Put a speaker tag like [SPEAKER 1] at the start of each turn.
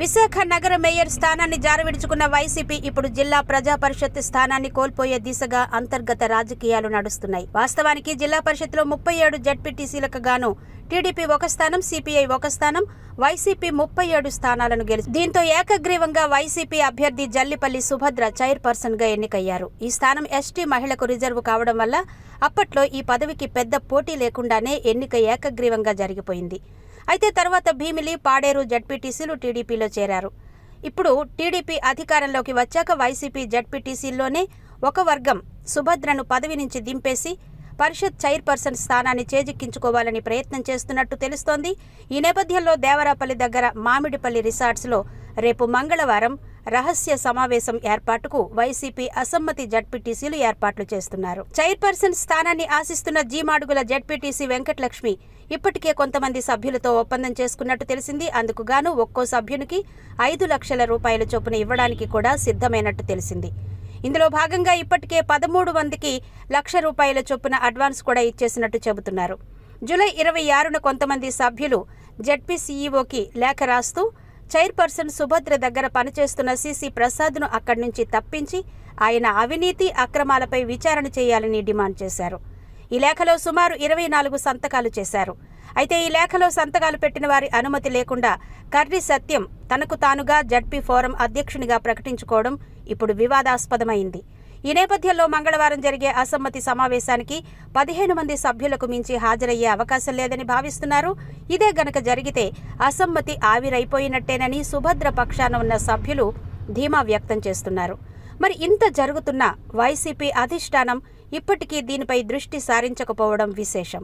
[SPEAKER 1] విశాఖ నగర మేయర్ స్థానాన్ని జారవిడుచుకున్న వైసీపీ ఇప్పుడు జిల్లా ప్రజా పరిషత్ స్థానాన్ని కోల్పోయే దిశగా అంతర్గత రాజకీయాలు నడుస్తున్నాయి. వాస్తవానికి జిల్లా పరిషత్లో ముప్పై ఏడు జడ్పీటీసీలకు గాను టీడీపీ ఒక స్థానం సిపిఐ ఒక స్థానం వైసీపీ ముప్పై ఏడు స్థానాలను గెలిచి దీంతో ఏకగ్రీవంగా వైసీపీ అభ్యర్థి జల్లిపల్లి సుభద్ర చైర్పర్సన్గా ఎన్నికయ్యారు. ఈ స్థానం ఎస్టీ మహిళకు రిజర్వ్ కావడం వల్ల అప్పట్లో ఈ పదవికి పెద్ద పోటీ లేకుండానే ఎన్నిక ఏకగ్రీవంగా జరిగిపోయింది. అయితే తర్వాత భీమిలి పాడేరు జడ్పీటీసీలు టీడీపీలో చేరారు. ఇప్పుడు టీడీపీ అధికారంలోకి వచ్చాక వైసీపీ జడ్పీటీసీల్లోనే ఒక వర్గం సుభద్రను పదవి నుంచి దింపేసి పరిషత్ చైర్పర్సన్ స్థానాన్ని చేజిక్కించుకోవాలని ప్రయత్నం చేస్తున్నట్టు తెలుస్తోంది. ఈ నేపథ్యంలో దేవరాపల్లి దగ్గర మామిడిపల్లి రిసార్ట్స్లో రేపు మంగళవారం రహస్య సమావేశం ఏర్పాటుకు వైసీపీ అసమ్మతి జడ్పీటీసీలు ఏర్పాట్లు చేస్తున్నారు. చైర్పర్సన్ స్థానాన్ని ఆశిస్తున్న జీమాడుగుల జడ్పీటీసీ వెంకటలక్ష్మి ఇప్పటికే కొంతమంది సభ్యులతో ఒప్పందం చేసుకున్నట్టు తెలిసింది. అందుకు గాను ఒక్కో సభ్యునికి ఐదు లక్షల రూపాయల చొప్పున ఇవ్వడానికి కూడా సిద్ధమైనట్టు తెలిసింది. ఇందులో భాగంగా ఇప్పటికే పదమూడు మందికి లక్ష రూపాయల చొప్పున అడ్వాన్స్ కూడా ఇచ్చేసినట్టు చెబుతున్నారు. జూలై ఇరవై ఆరున కొంతమంది సభ్యులు జడ్పీ సీఈఓకి లేఖ రాస్తూ చైర్పర్సన్ సుభద్ర దగ్గర పనిచేస్తున్న సిసి ప్రసాద్ను అక్కడి నుంచి తప్పించి ఆయన అవినీతి అక్రమాలపై విచారణ చేయాలని డిమాండ్ చేశారు. ఈ లేఖలో సుమారు ఇరవై నాలుగు సంతకాలు చేశారు. అయితే ఈ లేఖలో సంతకాలు పెట్టిన వారి అనుమతి లేకుండా కర్రి సత్యం తనకు తానుగా జడ్పీ ఫోరం అధ్యక్షునిగా ప్రకటించుకోవడం ఇప్పుడు వివాదాస్పదమైంది. ఈ నేపథ్యంలో మంగళవారం జరిగే అసమ్మతి సమావేశానికి పదిహేను మంది సభ్యులకు మించి హాజరయ్యే అవకాశం లేదని భావిస్తున్నారు. ఇదే గనక జరిగితే అసమ్మతి ఆవిరైపోయినట్టేనని సుభద్ర పక్షాన ఉన్న సభ్యులు ధీమా వ్యక్తం చేస్తున్నారు. మరి ఇంత జరుగుతున్న వైసీపీ అధిష్టానం ఇప్పటికీ దీనిపై దృష్టి సారించకపోవడం విశేషం.